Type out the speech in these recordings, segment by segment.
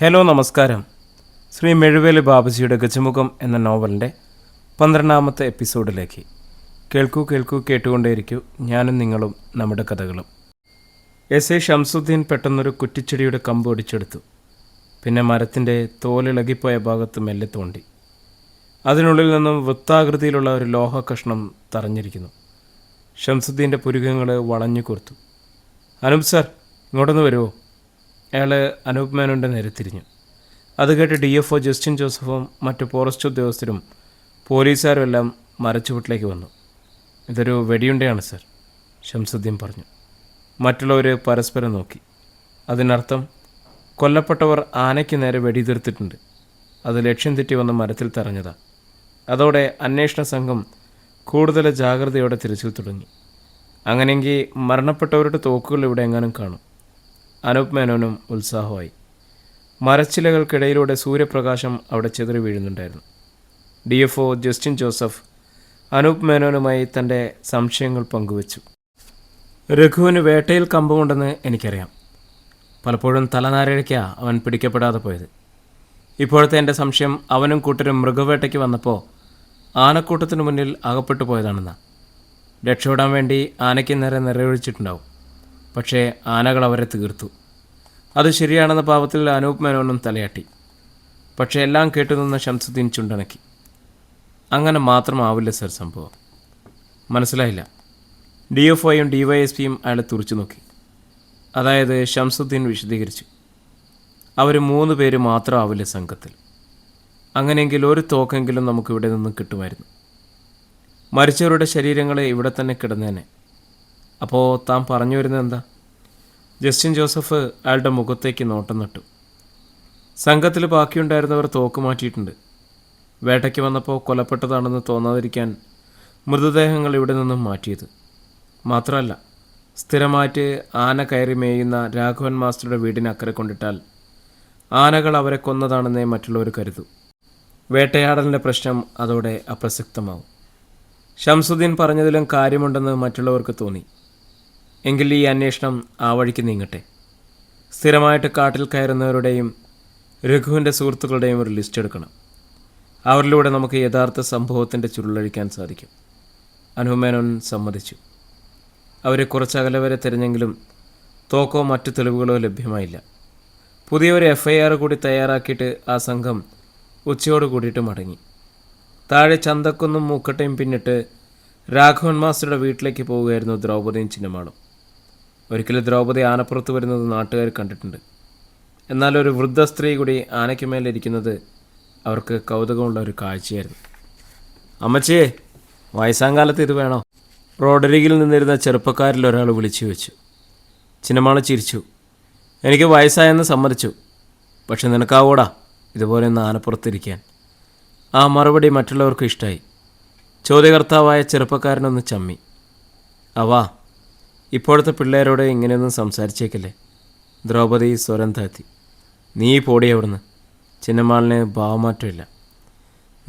Hello നമസ്കാരം. ശ്രീ മെഴുവേലി ബാബുജിയുടെ ഗജമുഖം എന്ന നോവലിന്റെ പന്ത്രണ്ടാമത്തെ എപ്പിസോഡിലേക്ക്. കേൾക്കൂ കേൾക്കൂ കേട്ടുകൊണ്ടേയിരിക്കൂ ഞാനും നിങ്ങളും നമ്മുടെ കഥകളും. എസ്. എ. ഷംസുദ്ദീൻ പെട്ടെന്നൊരു കുറ്റിച്ചെടിയുടെ കമ്പ് ഒടിച്ചെടുത്തു. പിന്നെ മരത്തിന്റെ തോലിളകിപ്പോയ ഭാഗത്ത് മെല്ലെ തോണ്ടി. അതിനുള്ളിൽ നിന്നും വൃത്താകൃതിയിലുള്ള ഒരു ലോഹ കഷ്ണം തറഞ്ഞിരിക്കുന്നു. ഷംസുദ്ദീന്റെ പുരുകങ്ങൾ വളഞ്ഞു കൊടുത്തു അനൂപ് സാർ ഇങ്ങോട്ടൊന്ന് വരുമോ അയാൾ അനൂപ് മേനോന്റെ നേരെ തിരിഞ്ഞു. അത് കേട്ട് ഡി എഫ് ഒ ജസ്റ്റിൻ ജോസഫും മറ്റ് ഫോറസ്റ്റ് ഉദ്യോഗസ്ഥരും പോലീസുകാരും എല്ലാം മരച്ചുവട്ടിലേക്ക് വന്നു. ഇതൊരു വെടിയുണ്ടയാണ് സർ ഷംസുദ്ദീൻ പറഞ്ഞു. മറ്റുള്ളവർ പരസ്പരം നോക്കി. അതിനർത്ഥം കൊല്ലപ്പെട്ടവർ ആനയ്ക്ക് നേരെ വെടിതീർത്തിട്ടുണ്ട് അത് ലക്ഷ്യം തെറ്റി വന്ന മരത്തിൽ തറഞ്ഞതാ. അതോടെ അന്വേഷണ സംഘം കൂടുതൽ ജാഗ്രതയോടെ തിരച്ചിൽ തുടങ്ങി. അങ്ങനെയെങ്കിൽ മരണപ്പെട്ടവരുടെ തോക്കുകൾ ഇവിടെ എങ്ങാനും കാണും. അനൂപ് മേനോനും ഉത്സാഹമായി. മരച്ചിലകൾക്കിടയിലൂടെ സൂര്യപ്രകാശം അവിടെ ചെതിറി വീഴുന്നുണ്ടായിരുന്നു. D F O Justin Joseph Anoop മേനോനുമായി തന്റെ സംശയങ്ങൾ പങ്കുവച്ചു. രഘുവിന് വേട്ടയിൽ കമ്പമുണ്ടെന്ന് എനിക്കറിയാം. പലപ്പോഴും തലനാരഴയ്ക്കാണ് അവൻ പിടിക്കപ്പെടാതെ പോയത്. ഇപ്പോഴത്തെ എന്റെ സംശയം അവനും കൂട്ടരും മൃഗവേട്ടയ്ക്ക് വന്നപ്പോൾ ആനക്കൂട്ടത്തിന് മുന്നിൽ അകപ്പെട്ടു പോയതാണെന്നാണ് രക്ഷപ്പെടാൻ വേണ്ടി ആനയ്ക്ക് നേരെ നിറയൊഴിച്ചിട്ടുണ്ടാവും പക്ഷേ ആനകൾ അവരെ തീർത്തു. അത് ശരിയാണെന്ന പാപത്തിൽ അനൂപ് മേനോനും തലയാട്ടി. പക്ഷേ എല്ലാം കേട്ടുനിന്ന ഷംസുദ്ദീൻ ചുണ്ടണക്കി അങ്ങനെ മാത്രമാവില്ല സർ സംഭവം. മനസ്സിലായില്ല. ഡി എഫ് ഐയും ഡി വൈ എസ് പിയും അയാളെ തുറച്ചു നോക്കി. അതായത് ഷംസുദ്ദീൻ വിശദീകരിച്ചു. അവർ മൂന്ന് പേര് മാത്രമാവില്ല സംഘത്തിൽ. അങ്ങനെയെങ്കിൽ ഒരു തോക്കെങ്കിലും നമുക്കിവിടെ നിന്നും കിട്ടുമായിരുന്നു. മരിച്ചവരുടെ ശരീരങ്ങളെ ഇവിടെ തന്നെ കിടന്നേനെ. അപ്പോൾ താൻ പറഞ്ഞു വരുന്നത് എന്താ? ജസ്റ്റിൻ ജോസഫ് അയാളുടെ മുഖത്തേക്ക് നോട്ടം നട്ടു. സംഘത്തിൽ ബാക്കിയുണ്ടായിരുന്നവർ തോക്ക് മാറ്റിയിട്ടുണ്ട്. വേട്ടയ്ക്ക് വന്നപ്പോൾ കൊലപ്പെട്ടതാണെന്ന് തോന്നാതിരിക്കാൻ മൃതദേഹങ്ങൾ ഇവിടെ നിന്നും മാറ്റിയത്. മാത്രമല്ല സ്ഥിരമായിട്ട് ആന കയറി മേയുന്ന രാഘവൻ മാസ്റ്ററുടെ വീടിന് അക്കരെ കൊണ്ടിട്ടാൽ ആനകൾ അവരെ കൊന്നതാണെന്നേ മറ്റുള്ളവർ കരുതൂ. വേട്ടയാടലിന്റെ പ്രശ്നം അതോടെ അപ്രസക്തമാവും. ഷംസുദ്ദീൻ പറഞ്ഞതിലും കാര്യമുണ്ടെന്ന് മറ്റുള്ളവർക്ക് തോന്നി. എങ്കിൽ ഈ അന്വേഷണം ആ വഴിക്ക് നീങ്ങട്ടെ. സ്ഥിരമായിട്ട് കാട്ടിൽ കയറുന്നവരുടെയും രഘുവിന്റെ സുഹൃത്തുക്കളുടെയും ഒരു ലിസ്റ്റ് എടുക്കണം. അവരിലൂടെ നമുക്ക് യഥാർത്ഥ സംഭവത്തിന്റെ ചുരുളഴിക്കാൻ സാധിക്കും. അനുമേനോൻ സമ്മതിച്ചു. അവരെ കുറച്ചകലെ വരെ തിരഞ്ഞെങ്കിലും തോക്കോ മറ്റു തെളിവുകളോ ലഭ്യമായില്ല. പുതിയൊരു എഫ് ഐ ആർ കൂടി തയ്യാറാക്കിയിട്ട് ആ സംഘം ഉച്ചയോട് കൂടിയിട്ട് മടങ്ങി. താഴെ ചന്തക്കൊന്നും മൂക്കട്ടയും പിന്നിട്ട് രാഘവൻ മാസ്റ്ററുടെ വീട്ടിലേക്ക് പോവുകയായിരുന്നു ദ്രൗപദിയും ചിന്നമാളും. ഒരിക്കലും ദ്രൗപദി ആനപ്പുറത്ത് വരുന്നത് നാട്ടുകാർ കണ്ടിട്ടുണ്ട്. എന്നാൽ ഒരു വൃദ്ധ സ്ത്രീ കൂടി ആനയ്ക്ക് മേലിരിക്കുന്നത് അവർക്ക് കൗതുകമുള്ള ഒരു കാഴ്ചയായിരുന്നു. അമ്മച്ചിയെ വയസ്സാങ്കാലത്ത് ഇത് വേണോ? റോഡരികിൽ നിന്നിരുന്ന ചെറുപ്പക്കാരിൽ ഒരാൾ വിളിച്ചു വെച്ചു ചിന്നമാൾ ചിരിച്ചു. എനിക്ക് വയസ്സായെന്ന് സമ്മതിച്ചു. പക്ഷെ നിനക്കാവൂടാ ഇതുപോലെ ഒന്ന് ആനപ്പുറത്തിരിക്കാൻ? ആ മറുപടി മറ്റുള്ളവർക്ക് ഇഷ്ടമായി ചോദ്യകർത്താവായ ചെറുപ്പക്കാരനൊന്ന് ചമ്മി. അവാ ഇപ്പോഴത്തെ പിള്ളേരോട് ഇങ്ങനെയൊന്നും സംസാരിച്ചേക്കല്ലേ? ദ്രൗപദി സ്വരം താത്തി നീ പോടി അവിടുന്ന്. ചിന്നമാളിന് ഭാവമാറ്റമില്ല.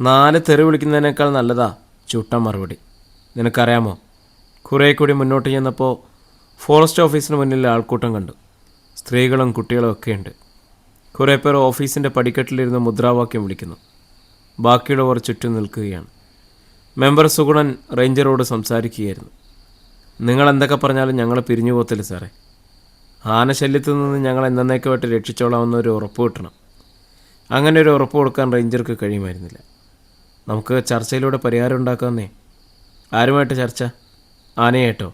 നാല് തെറി വിളിക്കുന്നതിനേക്കാൾ നല്ലതാ ചുട്ട മറുപടി. നിനക്കറിയാമോ? കുറേ കൂടി മുന്നോട്ട് ചെന്നപ്പോൾ ഫോറസ്റ്റ് ഓഫീസിന് മുന്നിൽ ആൾക്കൂട്ടം കണ്ടു. സ്ത്രീകളും കുട്ടികളും ഒക്കെയുണ്ട് കുറേ പേർ ഓഫീസിന്റെ പടിക്കെട്ടിലിരുന്ന് മുദ്രാവാക്യം വിളിക്കുന്നു. ബാക്കിയുള്ളവർ ചുറ്റും നിൽക്കുകയാണ്. മെമ്പർ സുഗുണൻ റേഞ്ചറോട് സംസാരിക്കുകയായിരുന്നു. നിങ്ങൾ എന്തൊക്കെ പറഞ്ഞാലും ഞങ്ങൾ പിരിഞ്ഞു പോകത്തില്ല സാറേ. ആനശല്യത്തിൽ നിന്ന് ഞങ്ങൾ എന്നേക്കുമായിട്ട് രക്ഷിച്ചോളാമെന്ന് ഒരു ഉറപ്പ് കിട്ടണം. അങ്ങനെ ഒരു ഉറപ്പ് കൊടുക്കാൻ റേഞ്ചർക്ക് കഴിയുമായിരുന്നില്ല. നമുക്ക് ചർച്ചയിലൂടെ പരിഹാരം ഉണ്ടാക്കാമെന്നേ. ആരുമായിട്ട് ചർച്ച? ആനയായിട്ടോ?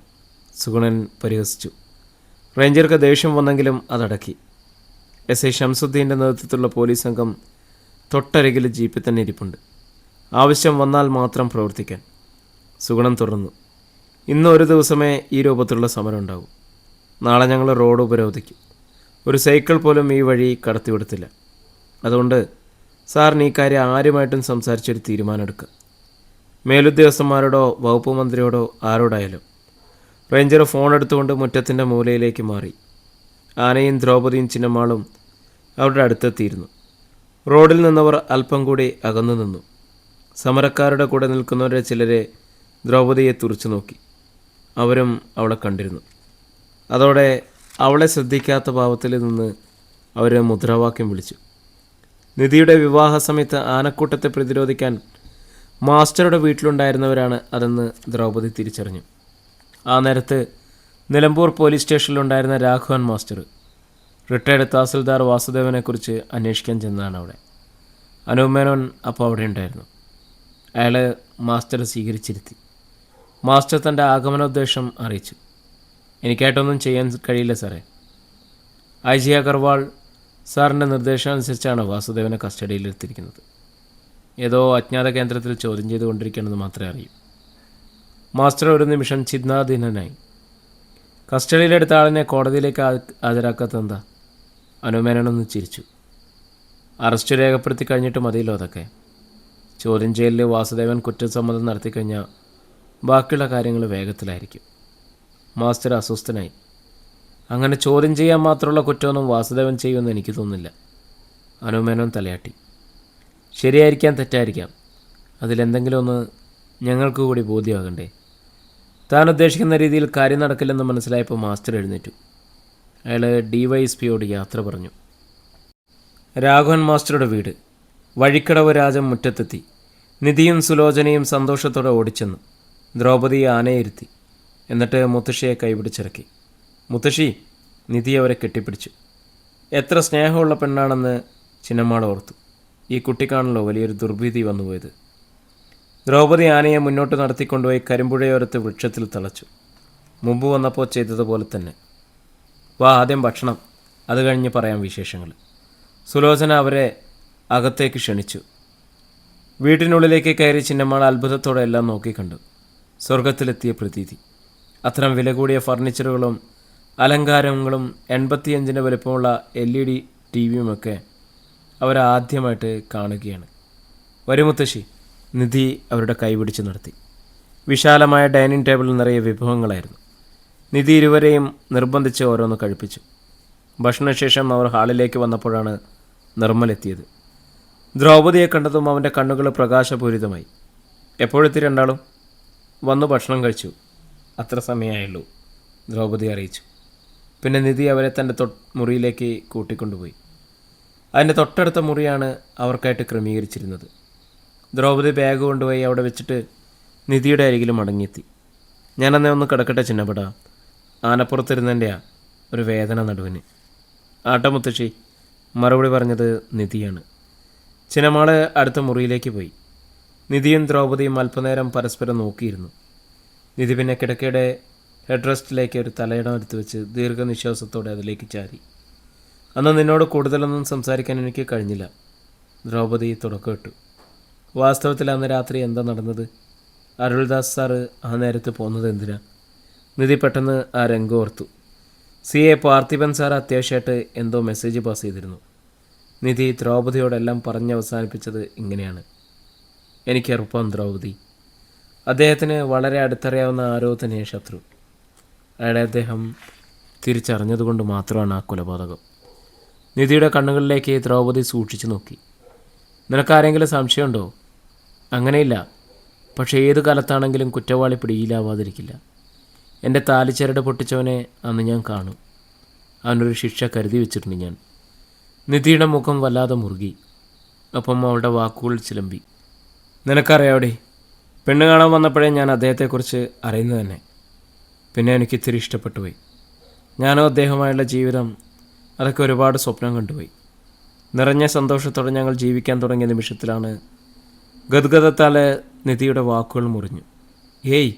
സുഗുണൻ പരിഹസിച്ചു. റേഞ്ചർക്ക് ദേഷ്യം വന്നെങ്കിലും അതടക്കി. എസ് ഐ ഷംസുദ്ദീന്റെ നേതൃത്വത്തിലുള്ള പോലീസ് സംഘം തൊട്ടരികിൽ ജീപ്പിൽ തന്നെ ഇരിപ്പുണ്ട്. ആവശ്യം വന്നാൽ മാത്രം പ്രവർത്തിക്കാൻ. സുഗുണം തുടർന്നു ഇന്ന് ഒരു ദിവസമേ ഈ രൂപത്തിലുള്ള സമരം ഉണ്ടാകൂ നാളെ ഞങ്ങൾ റോഡ് ഉപരോധിക്കും. ഒരു സൈക്കിൾ പോലും ഈ വഴി കടത്തിവിടത്തില്ല അതുകൊണ്ട് സാറിന് ഈ കാര്യം ആരുമായിട്ടും സംസാരിച്ചൊരു തീരുമാനമെടുക്കുക മേലുദ്യോഗസ്ഥന്മാരോടോ വകുപ്പ് മന്ത്രിയോടോ ആരോടായാലും റേഞ്ചർ ഫോൺ എടുത്തുകൊണ്ട് മുറ്റത്തിന്റെ മൂലയിലേക്ക് മാറി ആനയും ദ്രൗപദിയും ചിന്നമാളും അവരുടെ അടുത്തെത്തിയിരുന്നു. റോഡിൽ നിന്നവർ അല്പം കൂടി അകന്നു നിന്നു. സമരക്കാരുടെ കൂടെ നിൽക്കുന്നവരെ ചിലരെ ദ്രൗപദിയെ തുറച്ചു നോക്കി. അവരും അവളെ കണ്ടിരുന്നു. അതോടെ അവളെ ശ്രദ്ധിക്കാത്ത ഭാവത്തിൽ നിന്ന് അവർ മുദ്രാവാക്യം വിളിച്ചു. നിധിയുടെ വിവാഹ സമയത്ത് ആനക്കൂട്ടത്തെ പ്രതിരോധിക്കാൻ മാസ്റ്ററുടെ വീട്ടിലുണ്ടായിരുന്നവരാണ് അതെന്ന് ദ്രൗപദി തിരിച്ചറിഞ്ഞു. ആ നേരത്ത് നിലമ്പൂർ പോലീസ് സ്റ്റേഷനിലുണ്ടായിരുന്ന രാഘവൻ മാസ്റ്റർ റിട്ടയർഡ് തഹസിൽദാർ വാസുദേവനെക്കുറിച്ച് അന്വേഷിക്കാൻ ചെന്നതാണ് അവിടെ. അനൂപ് മേനോൻ അപ്പോൾ അവിടെ ഉണ്ടായിരുന്നു. അയാൾ മാസ്റ്റർ സ്വീകരിച്ചിരുത്തി. മാസ്റ്റർ തന്റെ ആഗമനോദ്ദേശം അറിയിച്ചു. എനിക്കായിട്ടൊന്നും ചെയ്യാൻ കഴിയില്ല സാറേ. ഐ ജി അഗർവാൾ സാറിന്റെ നിർദ്ദേശമനുസരിച്ചാണ് വാസുദേവനെ കസ്റ്റഡിയിലെടുത്തിരിക്കുന്നത്. ഏതോ അജ്ഞാത കേന്ദ്രത്തിൽ ചോദ്യം ചെയ്തുകൊണ്ടിരിക്കണമെന്ന് മാത്രമേ അറിയൂ. മാസ്റ്റർ ഒരു നിമിഷം ചിന്താധീനനായി. കസ്റ്റഡിയിലെടുത്ത ആളിനെ കോടതിയിലേക്ക് ഹാജരാക്കാത്ത എന്താ? അനുമേനൊന്ന് ചിരിച്ചു. അറസ്റ്റ് രേഖപ്പെടുത്തി കഴിഞ്ഞിട്ട് മതിയല്ലോ അതൊക്കെ. ചോദ്യം ചെയ്യലിൽ വാസുദേവൻ കുറ്റസമ്മതം നടത്തിക്കഴിഞ്ഞാൽ ബാക്കിയുള്ള കാര്യങ്ങൾ വേഗത്തിലായിരിക്കും. മാസ്റ്റർ അസ്വസ്ഥനായി. അങ്ങനെ ചോദ്യം ചെയ്യാൻ മാത്രമുള്ള കുറ്റമൊന്നും വാസുദേവൻ ചെയ്യുമെന്ന് എനിക്ക് തോന്നുന്നില്ല. അനുമേനോൻ തലയാട്ടി. ശരിയായിരിക്കാം തെറ്റായിരിക്കാം. അതിലെന്തെങ്കിലും ഒന്ന് ഞങ്ങൾക്ക് കൂടി ബോധ്യമാകണ്ടേ. താൻ ഉദ്ദേശിക്കുന്ന രീതിയിൽ കാര്യം നടക്കില്ലെന്ന് മനസ്സിലായപ്പോൾ മാസ്റ്റർ എഴുന്നേറ്റു. അയാൾ ഡി വൈ എസ് പിയോട് യാത്ര പറഞ്ഞു. രാഘവൻ മാസ്റ്ററുടെ വീട്. വഴിക്കടവ് രാജം മുറ്റത്തെത്തി. നിധിയും സുലോചനയും സന്തോഷത്തോടെ ഓടിച്ചെന്നു. ദ്രൗപദി ആനയിരുത്തി. എന്നിട്ട് മുത്തശ്ശിയെ കൈപിടിച്ചിറക്കി. മുത്തശ്ശി നിധി അവരെ കെട്ടിപ്പിടിച്ചു. എത്ര സ്നേഹമുള്ള പെണ്ണാണെന്ന് ചിന്നമ്മാൾ ഓർത്തു. ഈ കുട്ടിക്കാണല്ലോ വലിയൊരു ദുർഭീതി വന്നുപോയത്. ദ്രൗപദി ആനയെ മുന്നോട്ട് നടത്തിക്കൊണ്ടുപോയി കരിമ്പുഴയോരത്ത് വൃക്ഷത്തിൽ തളച്ചു. മുമ്പ് വന്നപ്പോൾ ചെയ്തതുപോലെ തന്നെ. വാ ആദ്യം ഭക്ഷണം. അത് കഴിഞ്ഞ് പറയാം വിശേഷങ്ങൾ. സുലോചന അവരെ അകത്തേക്ക് ക്ഷണിച്ചു. വീട്ടിനുള്ളിലേക്ക് കയറി ചിന്നമ്മാൾ അത്ഭുതത്തോടെ എല്ലാം നോക്കിക്കണ്ടു. സ്വർഗത്തിലെത്തിയ പ്രതീതി. അത്തരം വില കൂടിയ ഫർണിച്ചറുകളും അലങ്കാരങ്ങളും എൺപത്തിയഞ്ചിന്റെ വലുപ്പമുള്ള എൽ ഇ ഡി ടി വിയുമൊക്കെ അവരാദ്യമായിട്ട് കാണുകയാണ്. വരുമുത്തശ്ശി നിധി അവരുടെ കൈപിടിച്ച് നടത്തി. വിശാലമായ ഡൈനിങ് ടേബിളിൽ നിറയെ വിഭവങ്ങളായിരുന്നു. നിധി ഇരുവരെയും നിർബന്ധിച്ച് ഓരോന്ന് കഴിപ്പിച്ചു. ഭക്ഷണശേഷം അവർ ഹാളിലേക്ക് വന്നപ്പോഴാണ് നിർമ്മലെത്തിയത്. ദ്രൗപതിയെ കണ്ടതും അവന്റെ കണ്ണുകൾ പ്രകാശപൂരിതമായി. എപ്പോഴെത്തി രണ്ടാളും? വന്നു ഭക്ഷണം കഴിച്ചു. അത്ര സമയമായുള്ളൂ ദ്രൗപദി അറിയിച്ചു. പിന്നെ നിധി അവരെ തന്റെ തൊ മുറിയിലേക്ക് കൂട്ടിക്കൊണ്ടുപോയി. അതിന്റെ തൊട്ടടുത്ത മുറിയാണ് അവർക്കായിട്ട് ക്രമീകരിച്ചിരുന്നത്. ദ്രൗപദി ബാഗ് കൊണ്ടുപോയി അവിടെ വെച്ചിട്ട് നിധിയുടെ അരികിൽ മടങ്ങിയെത്തി. ഞാനെന്നേ ഒന്ന് കിടക്കട്ടെ ചിന്നപ്പെടാ. ആനപ്പുറത്തിരുന്നതിന്റെയാ ഒരു വേദന നടുവിന്. ആട്ടമുത്തശ്ശി മറുപടി പറഞ്ഞത് നിധിയാണ്. ചിന്നമാൾ അടുത്ത മുറിയിലേക്ക് പോയി. നിധിയും ദ്രൗപദിയും അല്പനേരം പരസ്പരം നോക്കിയിരുന്നു. നിധി പിന്നെ കിടക്കയുടെ ഹെഡ് റെസ്റ്റിലേക്ക് ഒരു തലയിടം എടുത്തു വെച്ച് ദീർഘനിശ്വാസത്തോടെ അതിലേക്ക് ചാരി. അന്ന് നിന്നോട് കൂടുതലൊന്നും സംസാരിക്കാൻ എനിക്ക് കഴിഞ്ഞില്ല. ദ്രൗപദി തുടക്കമിട്ടു വാസ്തവത്തിൽ അന്ന് രാത്രി എന്താ നടന്നത്? അരുൾദാസ് സാറ് ആ നേരത്ത് പോകുന്നത് എന്തിനാ? നിധി പെട്ടെന്ന് ആ രംഗം ഓർത്തു. സി എ പാർത്ഥിപൻ സാർ അത്യാവശ്യമായിട്ട് എന്തോ മെസ്സേജ് പാസ് ചെയ്തിരുന്നു. നിധി ദ്രൗപദിയോടെല്ലാം പറഞ്ഞ് അവസാനിപ്പിച്ചത് ഇങ്ങനെയാണ്. എനിക്ക് ഉറപ്പാണ് ദ്രൗപദി. അദ്ദേഹത്തിന് വളരെ അടുത്തറിയാവുന്ന ആരോ തന്നെ ശത്രു. അയാളെ അദ്ദേഹം തിരിച്ചറിഞ്ഞതുകൊണ്ട് മാത്രമാണ് ആ കൊലപാതകം. നിധിയുടെ കണ്ണുകളിലേക്ക് ദ്രൗപദി സൂക്ഷിച്ചു നോക്കി. നിനക്കാരെങ്കിലും സംശയമുണ്ടോ? അങ്ങനെയില്ല. പക്ഷേ ഏത് കാലത്താണെങ്കിലും കുറ്റവാളി പിടിയിലാവാതിരിക്കില്ല. എന്റെ താലിച്ചരട് പൊട്ടിച്ചവനെ അന്ന് ഞാൻ കാണും. അവനൊരു ശിക്ഷ കരുതി വെച്ചിട്ടുണ്ട് ഞാൻ. നിധിയുടെ മുഖം വല്ലാതെ മുറുകി. ഒപ്പം അവളുടെ വാക്കുകൾ ചിലമ്പി. നിനക്കറിയാവടി പെണ്ണ് കാണാൻ വന്നപ്പോഴേ ഞാൻ അദ്ദേഹത്തെക്കുറിച്ച് അറിയുന്നത് തന്നെ. പിന്നെ എനിക്ക് ഇത്തിരി ഇഷ്ടപ്പെട്ടു പോയി ഞാനോ അദ്ദേഹമായുള്ള ജീവിതം അതൊക്കെ ഒരുപാട് സ്വപ്നം കണ്ടുപോയി. നിറഞ്ഞ സന്തോഷത്തോടെ ഞങ്ങൾ ജീവിക്കാൻ തുടങ്ങിയ നിമിഷത്തിലാണ് ഗദ്ഗതത്താൽ നിധിയുടെ വാക്കുകൾ മുറിഞ്ഞു. ഏയ്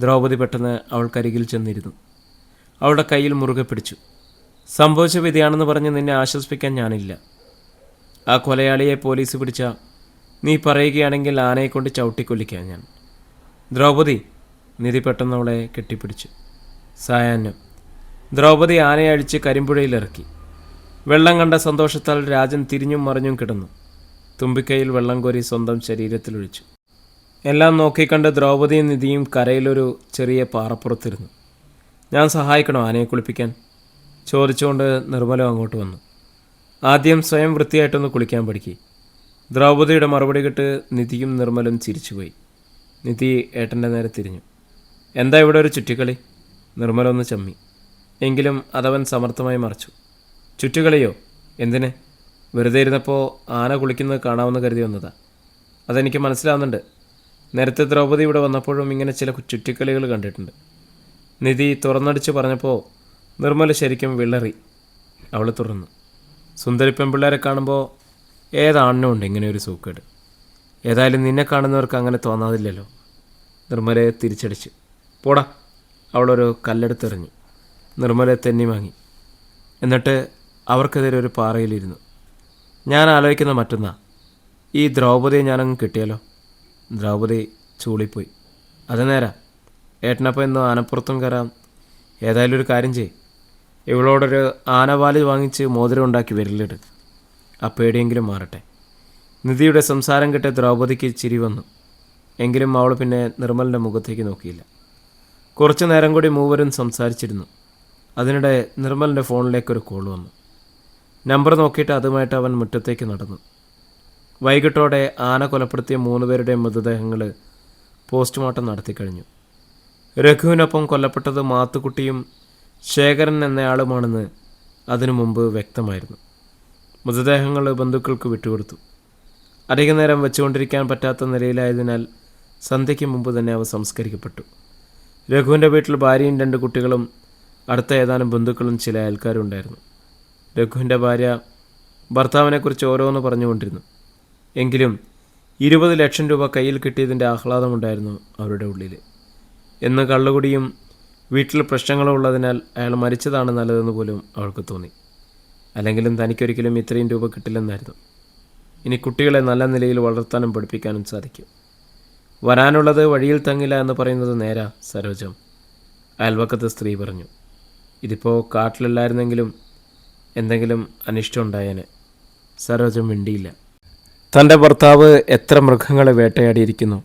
ദ്രൗപദി പെട്ടെന്ന് അവൾക്കരികിൽ ചെന്നിരുന്നു. അവളുടെ കയ്യിൽ മുറുകെ പിടിച്ചു. സംഭവിച്ച വിധിയാണെന്ന് പറഞ്ഞ് നിന്നെ ആശ്വസിപ്പിക്കാൻ ഞാനില്ല. ആ കൊലയാളിയെ പോലീസ് പിടിച്ച നീ പറയുകയാണെങ്കിൽ ആനയെ കൊണ്ട് ചവിട്ടിക്കൊല്ലിക്കാം ഞാൻ. ദ്രൗപദി നിധി പെട്ടെന്ന് അവളെ കെട്ടിപ്പിടിച്ചു. സായാഹ്നം. ദ്രൗപദി ആനയെ അഴിച്ച് കരിമ്പുഴയിലിറക്കി. വെള്ളം കണ്ട സന്തോഷത്താൽ രാജൻ തിരിഞ്ഞും മറിഞ്ഞും കിടന്നു. തുമ്പിക്കൈയിൽ വെള്ളം കോരി സ്വന്തം ശരീരത്തിലൊഴിച്ചു. എല്ലാം നോക്കിക്കണ്ട് ദ്രൗപദിയും നിധിയും കരയിലൊരു ചെറിയ പാറപ്പുറത്തിരുന്നു. ഞാൻ സഹായിക്കണോ ആനയെ കുളിപ്പിക്കാൻ? ചോദിച്ചുകൊണ്ട് നിർമ്മലം അങ്ങോട്ട് വന്നു. ആദ്യം സ്വയം വൃത്തിയായിട്ടൊന്ന് കുളിക്കാൻ പഠിക്കി. ദ്രൗപദിയുടെ മറുപടി കേട്ട് നിധിയും നിർമ്മലും ചിരിച്ചുപോയി. നിധി ഏട്ടന്റെ നേരെ തിരിഞ്ഞു. എന്താ ഇവിടെ ഒരു ചുറ്റിക്കളി? നിർമ്മല ഒന്ന് ചമ്മി. എങ്കിലും അതവൻ സമർത്ഥമായി മറച്ചു. ചുറ്റുകളിയോ? എന്തിന്? വെറുതെ ഇരുന്നപ്പോൾ ആന കുളിക്കുന്നത് കാണാമെന്ന് കരുതി വന്നതാ. അതെനിക്ക് മനസ്സിലാവുന്നുണ്ട്. നേരത്തെ ദ്രൗപദി ഇവിടെ വന്നപ്പോഴും ഇങ്ങനെ ചില ചുറ്റിക്കളികൾ കണ്ടിട്ടുണ്ട്. നിധി തുറന്നടിച്ച് പറഞ്ഞപ്പോൾ നിർമ്മല ശരിക്കും വിളറി. അവൾ തുറന്നു. സുന്ദരി പെൺപിള്ളേരെ കാണുമ്പോൾ ഏതാണിനും ഉണ്ട് ഇങ്ങനെ ഒരു സൂക്കേട്. ഏതായാലും നിന്നെ കാണുന്നവർക്ക് അങ്ങനെ തോന്നാതില്ലല്ലോ. നിർമ്മലയെ തിരിച്ചടിച്ച്. പോടാ അവളൊരു കല്ലെടുത്തെറിഞ്ഞു. നിർമ്മലയെ തെന്നി വാങ്ങി. എന്നിട്ട് അവർക്കെതിരെ ഒരു പാറയിലിരുന്നു. ഞാൻ ആലോചിക്കുന്ന മറ്റൊന്നാ. ഈ ദ്രൗപദിയെ ഞാനങ്ങ് കിട്ടിയാലോ? ദ്രൗപദി ചൂളിപ്പോയി. അത് നേരാ. ഏട്ടനപ്പം ഇന്ന് ആനപ്പുറത്തും കയറാം. ഏതായാലും ഒരു കാര്യം ചെയ്യ്. ഇവളോടൊരു ആനവാലി വാങ്ങിച്ച് മോതിരം ഉണ്ടാക്കി വിരലിട്. ആ പേടിയെങ്കിലും മാറട്ടെ. നിധിയുടെ സംസാരം കേട്ട് ദ്രൗപദിക്ക് ചിരി വന്നു. എങ്കിലും അവൾ പിന്നെ നിർമ്മലിന്റെ മുഖത്തേക്ക് നോക്കിയില്ല. കുറച്ചു നേരം കൂടി മൂവരും സംസാരിച്ചിരുന്നു. അതിനിടെ നിർമ്മലിന്റെ ഫോണിലേക്ക് ഒരു കോൾ വന്നു. നമ്പർ നോക്കിയിട്ട് അതുമായിട്ട് അവൻ മുറ്റത്തേക്ക് നടന്നു. വൈകിട്ടോടെ ആന കൊലപ്പെടുത്തിയ മൂന്ന് പേരുടെ മൃതദേഹങ്ങൾ പോസ്റ്റ്മോർട്ടം നടത്തിക്കഴിഞ്ഞു. രഘുവിനൊപ്പം കൊല്ലപ്പെട്ടത് മാത്തുക്കുട്ടിയും ശേഖരൻ എന്നയാളുമാണെന്ന് അതിനു മുമ്പ് വ്യക്തമായിരുന്നു. മൃതദേഹങ്ങൾ ബന്ധുക്കൾക്ക് വിട്ടുകൊടുത്തു. അധിക നേരം വെച്ചുകൊണ്ടിരിക്കാൻ പറ്റാത്ത നിലയിലായതിനാൽ സന്ധ്യയ്ക്ക് മുമ്പ് തന്നെ അവ സംസ്കരിക്കപ്പെട്ടു. രഘുവിന്റെ വീട്ടിൽ ഭാര്യയും രണ്ട് കുട്ടികളും അടുത്ത ഏതാനും ബന്ധുക്കളും ചില അയൽക്കാരും ഉണ്ടായിരുന്നു രഘുവിന്റെ ഭാര്യ ഭർത്താവിനെക്കുറിച്ച് ഓരോന്ന് പറഞ്ഞുകൊണ്ടിരുന്നു. എങ്കിലും ഇരുപത് ലക്ഷം രൂപ കയ്യിൽ കിട്ടിയതിന്റെ ആഹ്ലാദമുണ്ടായിരുന്നു അവരുടെ ഉള്ളിൽ എന്ന് കള്ളുകുടിയും വീട്ടിൽ പ്രശ്നങ്ങളും ഉള്ളതിനാൽ അയാൾ മരിച്ചതാണ് നല്ലതെന്ന് പോലും അവൾക്ക് തോന്നി. അല്ലെങ്കിലും തനിക്കൊരിക്കലും ഇത്രയും രൂപ കിട്ടില്ലെന്നായിരുന്നു. ഇനി കുട്ടികളെ നല്ല നിലയിൽ വളർത്താനും പഠിപ്പിക്കാനും സാധിക്കും. വരാനുള്ളത് വഴിയിൽ തങ്ങില്ല എന്ന് പറയുന്നത് നേരാ സരോജം. അയൽവക്കത്ത് സ്ത്രീ പറഞ്ഞു ഇതിപ്പോൾ കാട്ടിലല്ലായിരുന്നെങ്കിലും എന്തെങ്കിലും അനിഷ്ടം ഉണ്ടായേനെ. സരോജം മിണ്ടിയില്ല. തന്റെ ഭർത്താവ് എത്ര മൃഗങ്ങളെ വേട്ടയാടിയിരിക്കുന്നു.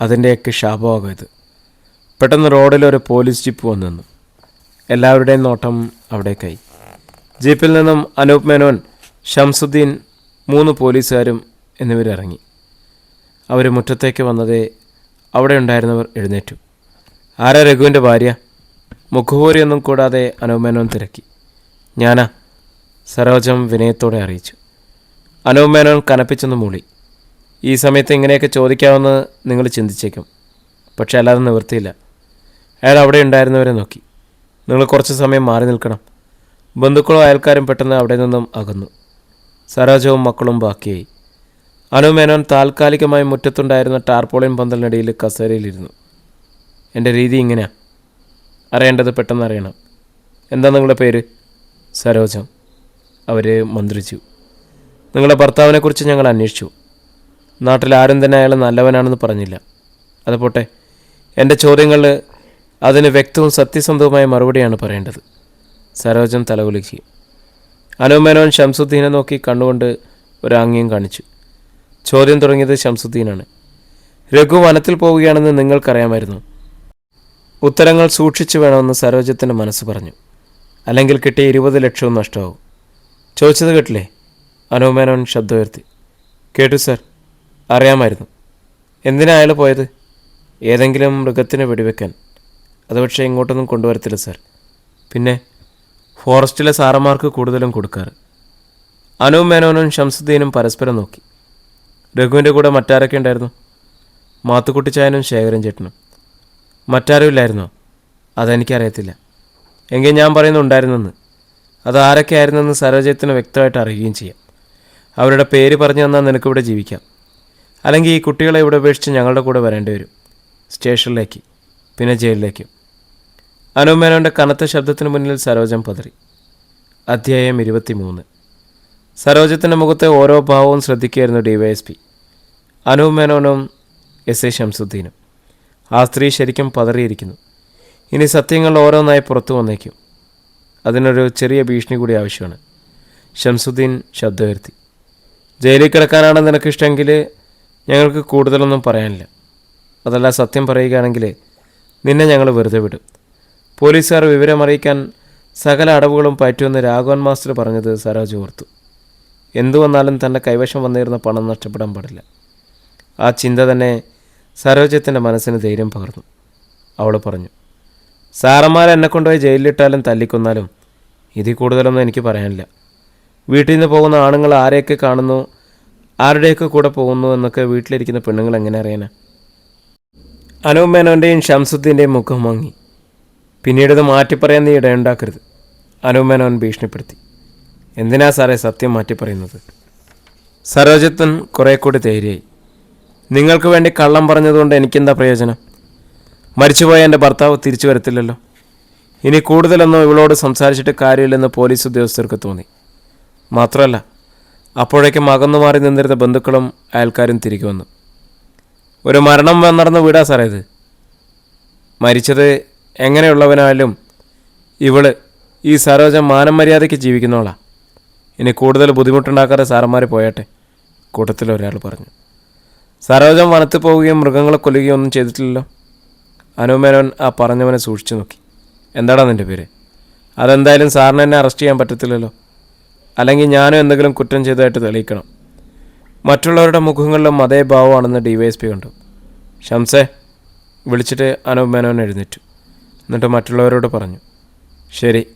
അതിന്റെയൊക്കെ ശാപമാകും ഇത്. പെട്ടെന്ന് റോഡിൽ ഒരു പോലീസ് ജിപ്പ് വന്നു എല്ലാവരുടെയും നോട്ടം അവിടേക്കായി. ജീപ്പിൽ നിന്നും അനൂപ് മേനോൻ ഷംസുദ്ദീൻ മൂന്ന് പോലീസുകാരും എന്നിവരിറങ്ങി. അവർ മുറ്റത്തേക്ക് വന്നതേ അവിടെ ഉണ്ടായിരുന്നവർ എഴുന്നേറ്റു. ആരാ രഘുവിന്റെ ഭാര്യ? മുഖുപോരിയൊന്നും കൂടാതെ അനൂപ് മേനോൻ തിരക്കി. ഞാനാ സരോജം വിനയത്തോടെ അറിയിച്ചു. അനൂപ് മേനോൻ കനപ്പിച്ചെന്ന് മൂളി. ഈ സമയത്ത് ഇങ്ങനെയൊക്കെ ചോദിക്കാമെന്ന് നിങ്ങൾ ചിന്തിച്ചേക്കും. പക്ഷെ അല്ലാതെ നിവൃത്തിയില്ല. അയാൾ അവിടെ ഉണ്ടായിരുന്നവരെ നോക്കി. നിങ്ങൾ കുറച്ച് സമയം മാറി നിൽക്കണം. ബന്ധുക്കളും അയൽക്കാരും പെട്ടെന്ന് അവിടെ നിന്നും അകന്നു. സരോജവും മക്കളും ബാക്കിയായി. അനുമേനോൻ താൽക്കാലികമായി മുറ്റത്തുണ്ടായിരുന്ന ടാർപോളിൻ പന്തലിനിടയിൽ കസേരയിലിരുന്നു. എന്റെ രീതി ഇങ്ങനെയാ അറിയേണ്ടത് പെട്ടെന്ന് അറിയണം. എന്താ നിങ്ങളുടെ പേര്? സരോജം അവർ മന്ത്രിച്ചു. നിങ്ങളുടെ ഭർത്താവിനെക്കുറിച്ച് ഞങ്ങൾ അന്വേഷിച്ചു. നാട്ടിൽ ആരും തന്നെ അയാൾ നല്ലവനാണെന്ന് പറഞ്ഞില്ല. അത് പോട്ടെ. എന്റെ ചോദ്യങ്ങൾ അതിന് വ്യക്തവും സത്യസന്ധവുമായ മറുപടിയാണ് പറയേണ്ടത്. സരോജം തലകുലുക്കി. അനുമേനോൻ ഷംസുദ്ദീനെ നോക്കി കണ്ണുകൊണ്ട് ഒരാംഗ്യം കാണിച്ചു. ചോദ്യം തുടങ്ങിയത് ഷംസുദ്ദീനാണ് രഘു വനത്തിൽ പോവുകയാണെന്ന് നിങ്ങൾക്കറിയാമായിരുന്നു. ഉത്തരങ്ങൾ സൂക്ഷിച്ചു വേണമെന്ന് സരോജത്തിന്റെ മനസ്സ് പറഞ്ഞു. അല്ലെങ്കിൽ കിട്ടിയ ഇരുപത് ലക്ഷവും നഷ്ടമാവും. ചോദിച്ചത് കേട്ടില്ലേ? അനുമേനോൻ ശബ്ദമുയർത്തി. കേട്ടു സർ. അറിയാമായിരുന്നു. എന്തിനാ അയാൾ പോയത്? ഏതെങ്കിലും മൃഗത്തിനെ വെടിവെക്കാൻ. അത് പക്ഷേ ഇങ്ങോട്ടൊന്നും കൊണ്ടുവരത്തില്ല സർ. പിന്നെ? ഫോറസ്റ്റിലെ സാറന്മാർക്ക് കൂടുതലും കൊടുക്കാറ്. അനു മേനോനും ഷംസുദ്ദീനും പരസ്പരം നോക്കി. രഘുവിന്റെ കൂടെ മറ്റാരൊക്കെ ഉണ്ടായിരുന്നു? മാത്തുക്കുട്ടിച്ചായനും ശേഖരൻ ചേട്ടനും. മറ്റാരും ഇല്ലായിരുന്നോ? അതെനിക്കറിയത്തില്ല. എങ്കിൽ ഞാൻ പറയുന്നുണ്ടായിരുന്നെന്ന് അത് ആരൊക്കെ ആരൊക്കെയായിരുന്നെന്ന് സരോജയത്തിന് വ്യക്തമായിട്ട് അറിയുകയും ചെയ്യാം. അവരുടെ പേര് പറഞ്ഞു തന്നാൽ നിനക്കിവിടെ ജീവിക്കാം. അല്ലെങ്കിൽ ഈ കുട്ടികളെ ഇവിടെ ഉപേക്ഷിച്ച് ഞങ്ങളുടെ കൂടെ വരേണ്ടി വരും. സ്റ്റേഷനിലേക്ക് പിന്നെ ജയിലിലേക്കും. അനുമേനോന്റെ കനത്ത ശബ്ദത്തിന് മുന്നിൽ സരോജം പതറി. അധ്യായം ഇരുപത്തിമൂന്ന്. സരോജത്തിന്റെ മുഖത്തെ ഓരോ ഭാവവും ശ്രദ്ധിക്കുകയായിരുന്നു ഡിവൈഎസ്പി. അനുമേനോനും മേനോനും എസ് എ ഷംസുദ്ദീനും ആ സ്ത്രീ ശരിക്കും പതറിയിരിക്കുന്നു. ഇനി സത്യങ്ങൾ ഓരോന്നായി പുറത്തു വന്നേക്കും. അതിനൊരു ചെറിയ ഭീഷണി കൂടി ആവശ്യമാണ്. ഷംസുദ്ദീൻ ശബ്ദമുയർത്തി. ജയിലിൽ കിടക്കാനാണ് നിനക്കിഷ്ടമെങ്കിൽ ഞങ്ങൾക്ക് കൂടുതലൊന്നും പറയാനില്ല. അതല്ല സത്യം പറയുകയാണെങ്കിൽ നിന്നെ ഞങ്ങൾ വെറുതെ വിടും. പോലീസുകാർ വിവരമറിയിക്കാൻ സകല അടവുകളും പറ്റുമെന്ന് രാഘവൻ മാസ്റ്റർ പറഞ്ഞത് സരോജ് ഓർത്തു. എന്തു വന്നാലും തന്റെ കൈവശം വന്നിരുന്ന പണം നഷ്ടപ്പെടാൻ പാടില്ല. ആ ചിന്ത തന്നെ സരോജത്തിന്റെ മനസ്സിന് ധൈര്യം പകർന്നു. അവൾ പറഞ്ഞു സാറന്മാർ എന്നെ കൊണ്ടുപോയി ജയിലിലിട്ടാലും തല്ലിക്കൊന്നാലും ഇതിൽ കൂടുതലൊന്നും എനിക്ക് പറയാനില്ല. വീട്ടിൽ നിന്ന് പോകുന്ന ആണുങ്ങൾ ആരെയൊക്കെ കാണുന്നു ആരുടെയൊക്കെ കൂടെ പോകുന്നു എന്നൊക്കെ വീട്ടിലിരിക്കുന്ന പെണ്ണുങ്ങൾ എങ്ങനെ അറിയാനാ? അനൂപ് മേനോന്റെയും ഷംസുദ്ദീന്റെയും മുഖം മങ്ങി. പിന്നീട് ഇത് മാറ്റിപ്പറയാൻ നീ ഇടയുണ്ടാക്കരുത്. അനൂപ് മേനോൻ ഭീഷണിപ്പെടുത്തി. എന്തിനാ സാറേ സത്യം മാറ്റിപ്പറയുന്നത്? സരോജത്തൻ കുറേ കൂടി ധൈര്യമായി നിങ്ങൾക്ക് വേണ്ടി കള്ളം പറഞ്ഞതുകൊണ്ട് എനിക്കെന്താ പ്രയോജനം? മരിച്ചുപോയ എന്റെ ഭർത്താവ് തിരിച്ചു വരത്തില്ലല്ലോ. ഇനി കൂടുതലൊന്നും ഇവളോട് സംസാരിച്ചിട്ട് കാര്യമില്ലെന്ന് പോലീസ് ഉദ്യോഗസ്ഥർക്ക് തോന്നി. മാത്രമല്ല അപ്പോഴേക്കും അകന്നു മാറി നിന്നിരുന്ന ബന്ധുക്കളും അയൽക്കാരും തിരികെ വന്നു. ഒരു മരണം നടന്ന വീടാ സാറേ ഇത്. മരിച്ചത് എങ്ങനെയുള്ളവനായാലും ഇവൾ ഈ സരോജ മാനം മര്യാദയ്ക്ക് ജീവിക്കുന്നവളാ. ഇനി കൂടുതൽ ബുദ്ധിമുട്ടുണ്ടാക്കാതെ സാറന്മാർ പോയാട്ടെ കൂട്ടത്തിൽ ഒരാൾ പറഞ്ഞു. സരോജം വനത്തിൽ പോവുകയും മൃഗങ്ങളെ കൊല്ലുകയും ഒന്നും ചെയ്തിട്ടില്ലല്ലോ. അനുമേനോൻ ആ പറഞ്ഞവനെ സൂക്ഷിച്ചു നോക്കി. എന്താടാ നിന്റെ പേര്? അതെന്തായാലും സാറിന് എന്നെ അറസ്റ്റ് ചെയ്യാൻ പറ്റത്തില്ലല്ലോ. അല്ലെങ്കിൽ ഞാനും എന്തെങ്കിലും കുറ്റം ചെയ്തതായിട്ട് തെളിയിക്കണം. മറ്റുള്ളവരുടെ മുഖങ്ങളിലും അതേ ഭാവമാണെന്ന് ഡി വൈ എസ് പി കണ്ടു. ഷംസെ വിളിച്ചിട്ട് അനൂപ് മേനോൻ എഴുന്നേറ്റു. എന്നിട്ട് മറ്റുള്ളവരോട് പറഞ്ഞു ശരി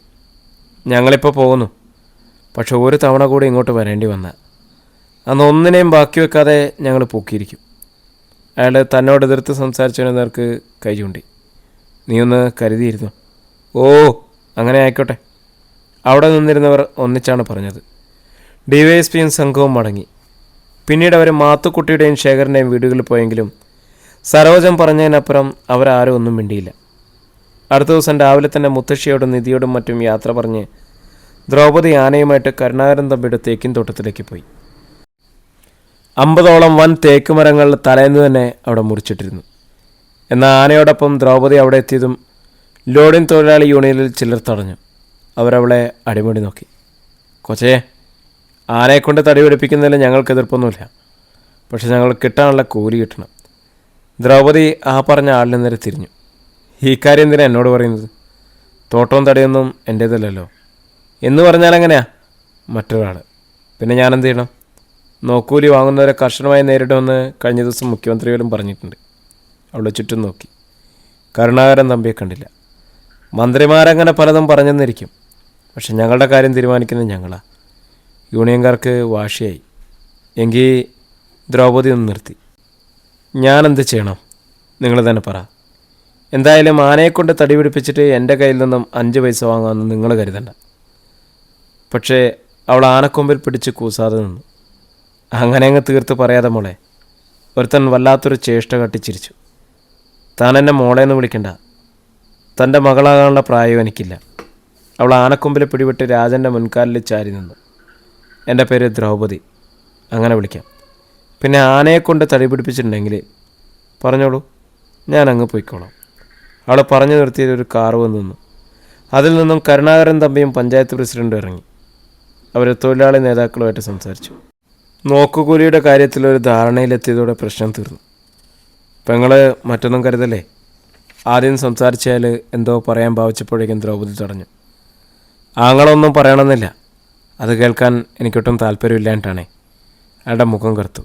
ഞങ്ങളിപ്പോൾ പോകുന്നു. പക്ഷെ ഒരു തവണ കൂടി ഇങ്ങോട്ട് വരേണ്ടി വന്ന. അന്ന് ഒന്നിനെയും ബാക്കി വെക്കാതെ ഞങ്ങൾ പൊക്കിയിരിക്കും. അയാൾ തന്നോട് എതിർത്ത് സംസാരിച്ചവർക്ക് കൈ ചൂണ്ടി. നീ ഒന്ന് കരുതിയിരുന്നു? ഓ അങ്ങനെ ആയിക്കോട്ടെ. അവിടെ നിന്നിരുന്നവർ ഒന്നിച്ചാണ് പറഞ്ഞത്. ഡി വൈ എസ് പിയും സംഘവും മടങ്ങി. പിന്നീട് അവർ മാത്തുക്കുട്ടിയുടെയും ശേഖരന്റെയും വീടുകളിൽ പോയെങ്കിലും സരോജം പറഞ്ഞതിനപ്പുറം അവരാരും ഒന്നും മിണ്ടിയില്ല. അടുത്ത ദിവസം രാവിലെ തന്നെ മുത്തശ്ശിയോടും നിധിയോടും മറ്റും യാത്ര പറഞ്ഞ് ദ്രൗപദി ആനയുമായിട്ട് കരുണാകരൻ തമ്പിയുടെ തേക്കിൻ തോട്ടത്തിലേക്ക് പോയി. അമ്പതോളം വൻ തേക്ക് മരങ്ങൾ തലേന്ന് തന്നെ അവിടെ മുറിച്ചിട്ടിരുന്നു. എന്നാൽ ആനയോടൊപ്പം ദ്രൗപദി അവിടെ എത്തിയതും ലോഡിൻ തൊഴിലാളി യൂണിയനിൽ ചിലർ തടഞ്ഞു. അവരവളെ അടിമുടി നോക്കി. കൊച്ചേ ആനയെക്കൊണ്ട് തടി പിടിപ്പിക്കുന്നതിൽ ഞങ്ങൾക്ക് എതിർപ്പൊന്നുമില്ല. പക്ഷെ ഞങ്ങൾ കിട്ടാനുള്ള കൂലി കിട്ടണം. ദ്രൗപദി ആ പറഞ്ഞ ആളിനെ നേരെ തിരിഞ്ഞു. ഈ കാര്യം എന്തിനാ എന്നോട് പറയുന്നത്? തോട്ടവും തടയൊന്നും എന്റേതല്ലല്ലോ എന്ന് പറഞ്ഞാൽ എങ്ങനെയാ മറ്റൊരാൾ പിന്നെ ഞാൻ എന്ത് ചെയ്യണം? നോക്കൂലി വാങ്ങുന്നവരെ കർശനമായി നേരിടുമെന്ന് കഴിഞ്ഞ ദിവസം മുഖ്യമന്ത്രി പോലും പറഞ്ഞിട്ടുണ്ട്. അവളെ ചുറ്റും നോക്കി. കരുണാകരൻ തമ്പിയെ കണ്ടില്ല. മന്ത്രിമാരങ്ങനെ പലതും പറഞ്ഞെന്നിരിക്കും. പക്ഷെ ഞങ്ങളുടെ കാര്യം തീരുമാനിക്കുന്നത് ഞങ്ങളാ. യൂണിയൻകാർക്ക് വാശിയായി. എങ്കിൽ ദ്രൗപദി ഒന്ന് നിർത്തി. ഞാനെന്ത് ചെയ്യണം? നിങ്ങൾ തന്നെ പറ. എന്തായാലും ആനയെക്കൊണ്ട് തടി പിടിപ്പിച്ചിട്ട് എന്റെ കയ്യിൽ നിന്നും അഞ്ച് പൈസ വാങ്ങാമെന്ന് നിങ്ങൾ കരുതണ്ട. പക്ഷേ അവൾ ആനക്കൊമ്പിൽ പിടിച്ച് കൂസാതെ നിന്നു. അങ്ങനെ അങ്ങ് തീർത്ത് പറയാതെ മോളെ ഒരുത്തൻ വല്ലാത്തൊരു ചേഷ്ട കട്ടിച്ചിരിച്ചു താൻ എന്നെ മോളെ എന്ന് വിളിക്കണ്ട. തന്റെ മകളാകാനുള്ള പ്രായം എനിക്കില്ല. അവൾ ആനക്കൊമ്പിൽ പിടിവിട്ട് രാജന്റെ മുൻകാലിൽ ചാരി നിന്നു. എന്റെ പേര് ദ്രൗപദി. അങ്ങനെ വിളിക്കാം. പിന്നെ ആനയെക്കൊണ്ട് തടി പിടിപ്പിച്ചിട്ടുണ്ടെങ്കിൽ പറഞ്ഞോളൂ ഞാൻ അങ്ങ് പോയിക്കോളാം. അവൾ പറഞ്ഞു നിർത്തിയത് ഒരു കാറ് വന്നു നിന്നു. അതിൽ നിന്നും കരുണാകരൻ തമ്പിയും പഞ്ചായത്ത് പ്രസിഡന്റും ഇറങ്ങി. അവർ തൊഴിലാളി നേതാക്കളുമായിട്ട് സംസാരിച്ചു. നോക്കുകൂലിയുടെ കാര്യത്തിൽ ഒരു ധാരണയിലെത്തിയതോടെ പ്രശ്നം തീർന്നു. പെങ്ങളെ മറ്റൊന്നും കരുതല്ലേ? ആദ്യം സംസാരിച്ചാൽ എന്തോ പറയാൻ ഭാവിച്ചപ്പോഴേക്കും ദ്രൗപദി തടഞ്ഞു. ആങ്ങളൊന്നും പറയണമെന്നില്ല. അത് കേൾക്കാൻ എനിക്കൊട്ടും താല്പര്യമില്ലാണ്ടാണേ അയാളുടെ മുഖം കറുത്തു.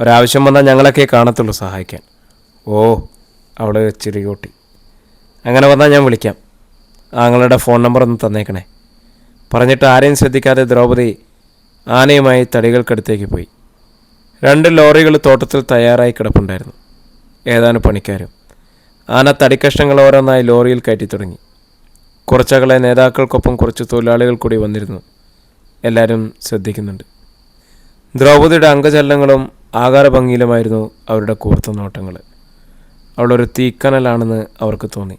ഒരാവശ്യം വന്നാൽ ഞങ്ങളൊക്കെ കാണത്തുള്ളൂ സഹായിക്കാൻ. ഓ അവൾ ചിരികൂട്ടി. അങ്ങനെ വന്നാൽ ഞാൻ വിളിക്കാം. ആങ്ങളുടെ ഫോൺ നമ്പർ ഒന്ന് തന്നേക്കണേ. പറഞ്ഞിട്ട് ആരെയും ശ്രദ്ധിക്കാതെ ദ്രൗപദി ആനയുമായി തടികൾക്കടുത്തേക്ക് പോയി. രണ്ട് ലോറികൾ തോട്ടത്തിൽ തയ്യാറായി കിടപ്പുണ്ടായിരുന്നു. ഏതാനും പണിക്കാരും. ആന തടിക്കഷ്ണങ്ങൾ ഓരോന്നായി ലോറിയിൽ കയറ്റി തുടങ്ങി. കുറച്ചകളെ നേതാക്കൾക്കൊപ്പം കുറച്ച് തൊഴിലാളികൾ കൂടി വന്നിരുന്നു. എല്ലാവരും ശ്രദ്ധിക്കുന്നുണ്ട്. ദ്രൗപദിയുടെ അംഗചലനങ്ങളും ആകാരഭംഗിയിലുമായിരുന്നു അവരുടെ കൂർത്ത നോട്ടങ്ങൾ അവളൊരു തീക്കനലാണെന്ന് അവർക്ക് തോന്നി.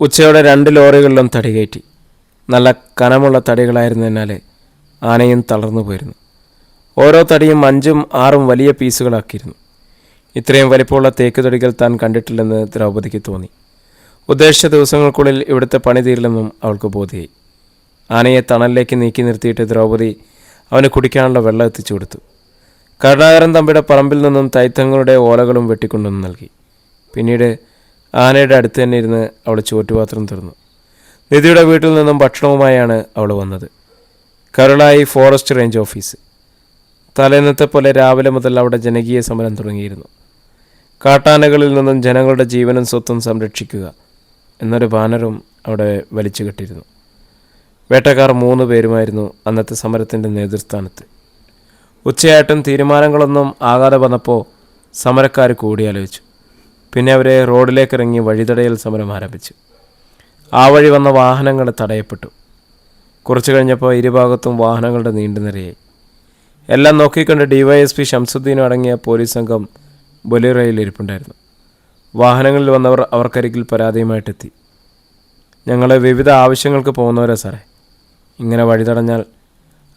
ഉച്ചയോടെ രണ്ട് ലോറികളിലും തടി കയറ്റി. നല്ല കനമുള്ള തടികളായിരുന്നതിനാൽ ആനയും തളർന്നു പോയിരുന്നു. ഓരോ തടിയും അഞ്ചും ആറും വലിയ പീസുകളാക്കിയിരുന്നു. ഇത്രയും വലിപ്പമുള്ള തേക്ക് തടികൾ താൻ കണ്ടിട്ടില്ലെന്ന് ദ്രൗപദിക്ക് തോന്നി. ഉദ്ദേശിച്ച ദിവസങ്ങൾക്കുള്ളിൽ ഇവിടുത്തെ പണി തീരില്ലെന്നും അവൾക്ക് ബോധ്യമായി ആനയെ തണലിലേക്ക് നീക്കി നിർത്തിയിട്ട് ദ്രൗപദി അവന് കുടിക്കാനുള്ള വെള്ളം എത്തിച്ചു കൊടുത്തു. കരുണാകരൻ തമ്പിയുടെ പറമ്പിൽ നിന്നും തൈത്തങ്ങളുടെ ഓലകളും വെട്ടിക്കൊണ്ടുവന്ന് നൽകി. പിന്നീട് ആനയുടെ അടുത്ത് തന്നെ ഇരുന്ന് അവൾ ചുവറ്റുപാത്രം തുറന്നു. നിധിയുടെ വീട്ടിൽ നിന്നും ഭക്ഷണവുമായാണ് അവൾ വന്നത്. Karulai forest range office. തലേന്നത്തെ പോലെ രാവിലെ മുതൽ അവിടെ ജനകീയ സമരം തുടങ്ങിയിരുന്നു. കാട്ടാനകളിൽ നിന്നും ജനങ്ങളുടെ ജീവനും സ്വത്തും സംരക്ഷിക്കുക എന്നൊരു ബാനറും അവിടെ വലിച്ചു കെട്ടിയിരുന്നു. വേട്ടക്കാർ മൂന്ന് പേരുമായിരുന്നു അന്നത്തെ സമരത്തിന്റെ നേതൃസ്ഥാനത്ത്. ഉച്ചയായിട്ടും തീരുമാനങ്ങളൊന്നും ആകാതെ വന്നപ്പോൾ സമരക്കാർ കൂടിയാലോചിച്ചു. പിന്നെ അവരെ റോഡിലേക്ക് ഇറങ്ങി വഴിതടയൽ സമരം ആരംഭിച്ചു. ആ വഴി വന്ന വാഹനങ്ങൾ തടയപ്പെട്ടു. കുറച്ചു കഴിഞ്ഞപ്പോൾ ഇരുഭാഗത്തും വാഹനങ്ങളുടെ നീണ്ടു നിരയായി. എല്ലാം നോക്കിക്കൊണ്ട് ഡിവൈഎസ്പി ഷംസുദ്ദീനും അടങ്ങിയ പോലീസ് സംഘം ബൊലിറയിൽ ഇരിപ്പുണ്ടായിരുന്നു. വാഹനങ്ങളിൽ വന്നവർ അവർക്കരികിൽ പരാതിയുമായിട്ടെത്തി ഞങ്ങൾ വിവിധ ആവശ്യങ്ങൾക്ക് പോകുന്നവരാ സാറേ. ഇങ്ങനെ വഴി തടഞ്ഞാൽ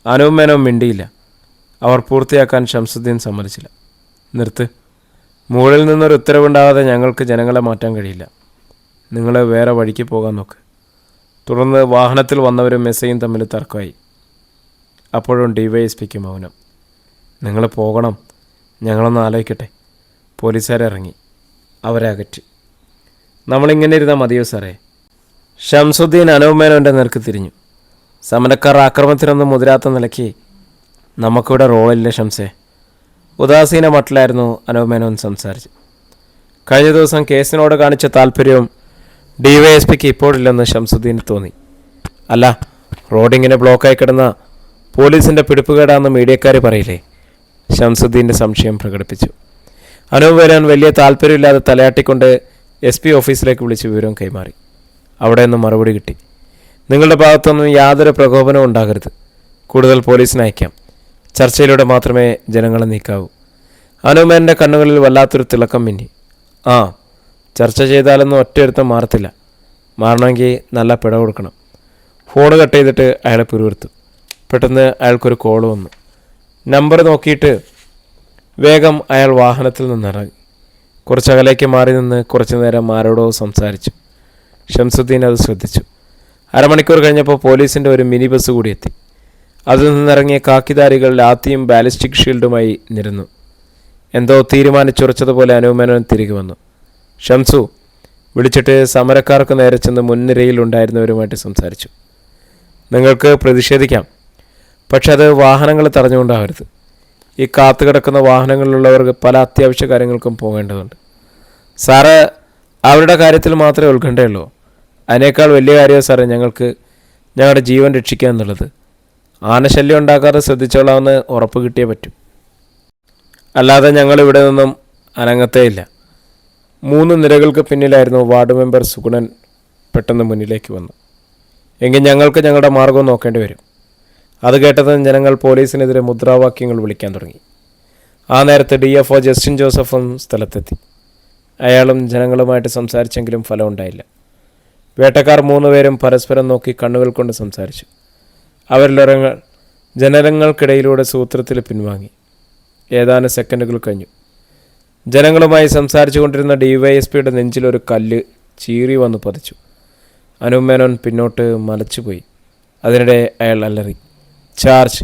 അനവും മേനവും മിണ്ടിയില്ല. അവർ പൂർത്തിയാക്കാൻ ഷംസുദ്ദീൻ സമ്മതിച്ചില്ല. നിർത്ത്. മുകളിൽ നിന്നൊരു ഉത്തരവുണ്ടാകാതെ ഞങ്ങൾക്ക് ജനങ്ങളെ മാറ്റാൻ കഴിയില്ല. നിങ്ങൾ വേറെ വഴിക്ക് പോകാൻ നോക്ക്. തുടർന്ന് വാഹനത്തിൽ വന്നവരും മെസ്സയും തമ്മിൽ തർക്കമായി. അപ്പോഴും ഡിവൈഎസ്പിക്ക് മൗനം. നിങ്ങൾ പോകണം. ഞങ്ങളൊന്ന് ആലോചിക്കട്ടെ. പോലീസുകാരിറങ്ങി അവരെ അകറ്റി. നമ്മളിങ്ങനെ ഇരുന്നാൽ മതിയോ സാറേ? ഷംസുദ്ദീൻ അനൗമേനോന്റെ നേർക്ക് തിരിഞ്ഞു. സമരക്കാർ ആക്രമണത്തിനൊന്നും മുതിരാത്ത നിലയ്ക്ക് നമുക്കിവിടെ റോളില്ല ഷംസേ. ഉദാസീന മട്ടിലായിരുന്നു അനൗമേനോൻ സംസാരിച്ചു കഴിഞ്ഞ ദിവസം കേസിനോട് കാണിച്ച താല്പര്യവും ഡിവൈഎസ്പിക്ക് ഇപ്പോഴില്ലെന്ന് ഷംസുദ്ദീന് തോന്നി. അല്ല റോഡിങ്ങനെ ബ്ലോക്കായി കിടന്ന പോലീസിന്റെ പിടിപ്പുകേടാന്ന് മീഡിയക്കാർ പറയില്ലേ? ഷംസുദ്ദീന്റെ സംശയം പ്രകടിപ്പിച്ചു. അനൂപ് വരാൻ വലിയ താല്പര്യമില്ലാതെ തലയാട്ടിക്കൊണ്ട് എസ് പി ഓഫീസിലേക്ക് വിളിച്ച് വിവരം കൈമാറി. അവിടെ നിന്ന് മറുപടി കിട്ടി. നിങ്ങളുടെ ഭാഗത്തൊന്നും യാതൊരു പ്രകോപനവും ഉണ്ടാകരുത്. കൂടുതൽ പോലീസിനെ അയക്കാം. ചർച്ചയിലൂടെ മാത്രമേ ജനങ്ങളെ നീക്കാവൂ. അനൂപേന്റെ കണ്ണുകളിൽ വല്ലാത്തൊരു തിളക്കം മിന്നി. ആ ചർച്ച ചെയ്താലൊന്നും ഒറ്റയൊരുത്തം മാറത്തില്ല. മാറണമെങ്കിൽ നല്ല പിട കൊടുക്കണം. ഫോൺ കട്ട് ചെയ്തിട്ട് അയാളെ പിറുവിർത്തു പെട്ടെന്ന് അയാൾക്കൊരു കോൾ വന്നു. നമ്പർ നോക്കിയിട്ട് വേഗം അയാൾ വാഹനത്തിൽ നിന്നിറങ്ങി. കുറച്ചകലേക്ക് മാറി നിന്ന് കുറച്ചു നേരം ആരോടോ സംസാരിച്ചു. ഷംസുദ്ദീൻ അത് ശ്രദ്ധിച്ചു. അരമണിക്കൂർ കഴിഞ്ഞപ്പോൾ പോലീസിന്റെ ഒരു മിനി ബസ് കൂടി എത്തി. അതിൽ നിന്നിറങ്ങിയ കാക്കിധാരികൾ ലാത്തിയും ബാലിസ്റ്റിക് ഷീൽഡുമായി നിരന്നു. എന്തോ തീരുമാനിച്ചുറച്ചതുപോലെ അനുമനൻ തിരികെ വന്നു. ഷംസു വിളിച്ചിട്ട് സമരക്കാർക്ക് നേരെ ചെന്ന് മുൻനിരയിൽ ഉണ്ടായിരുന്നവരുമായിട്ട് സംസാരിച്ചു. നിങ്ങൾക്ക് പ്രതിഷേധിക്കാം പക്ഷെ അത് വാഹനങ്ങൾ തടഞ്ഞുകൊണ്ടാവരുത്. ഈ കാത്തു കിടക്കുന്ന വാഹനങ്ങളിലുള്ളവർക്ക് പല അത്യാവശ്യ കാര്യങ്ങൾക്കും പോകേണ്ടതുണ്ട്. സാറ് അവരുടെ കാര്യത്തിൽ മാത്രമേ ഉത്കണ്ഠയുള്ളൂ. അതിനേക്കാൾ വലിയ കാര്യമാണ് സാറേ ഞങ്ങൾക്ക് ഞങ്ങളുടെ ജീവൻ രക്ഷിക്കുക എന്നുള്ളത്. ആനശല്യം ഉണ്ടാക്കാതെ ശ്രദ്ധിച്ചോളാമെന്ന് ഉറപ്പ് കിട്ടിയേ പറ്റൂ. അല്ലാതെ ഞങ്ങൾ ഇവിടെ നിന്നും അനങ്ങത്തേയില്ല മൂന്ന് നിരകൾക്ക് പിന്നിലായിരുന്നു വാർഡ് മെമ്പർ സുഗുണൻ പെട്ടെന്ന് മുന്നിലേക്ക് വന്നു. എങ്കിൽ ഞങ്ങൾക്ക് ഞങ്ങളുടെ മാർഗം നോക്കേണ്ടി വരും. അത് കേട്ടതും ജനങ്ങൾ പോലീസിനെതിരെ മുദ്രാവാക്യങ്ങൾ വിളിക്കാൻ തുടങ്ങി. ആ നേരത്ത് ഡി എഫ് ഒ ജസ്റ്റിൻ ജോസഫും സ്ഥലത്തെത്തി. അയാളും ജനങ്ങളുമായിട്ട് സംസാരിച്ചെങ്കിലും ഫലമുണ്ടായില്ല വേട്ടക്കാർ മൂന്നുപേരും പരസ്പരം നോക്കി കണ്ണുകൾ കൊണ്ട് സംസാരിച്ചു. അവരിലൊരങ്ങൾ ജനലങ്ങൾക്കിടയിലൂടെ സൂത്രത്തിൽ പിൻവാങ്ങി. ഏതാനും സെക്കൻഡുകൾ കഴിഞ്ഞു. ജനങ്ങളുമായി സംസാരിച്ചു കൊണ്ടിരുന്ന ഡിവൈഎസ്പിയുടെ നെഞ്ചിലൊരു കല്ല് ചീറി വന്ന് പതിച്ചു. അനുമേനോൻ പിന്നോട്ട് മലച്ചുപോയി. അതിനിടെ അയാൾ അലറി. ചാർജ്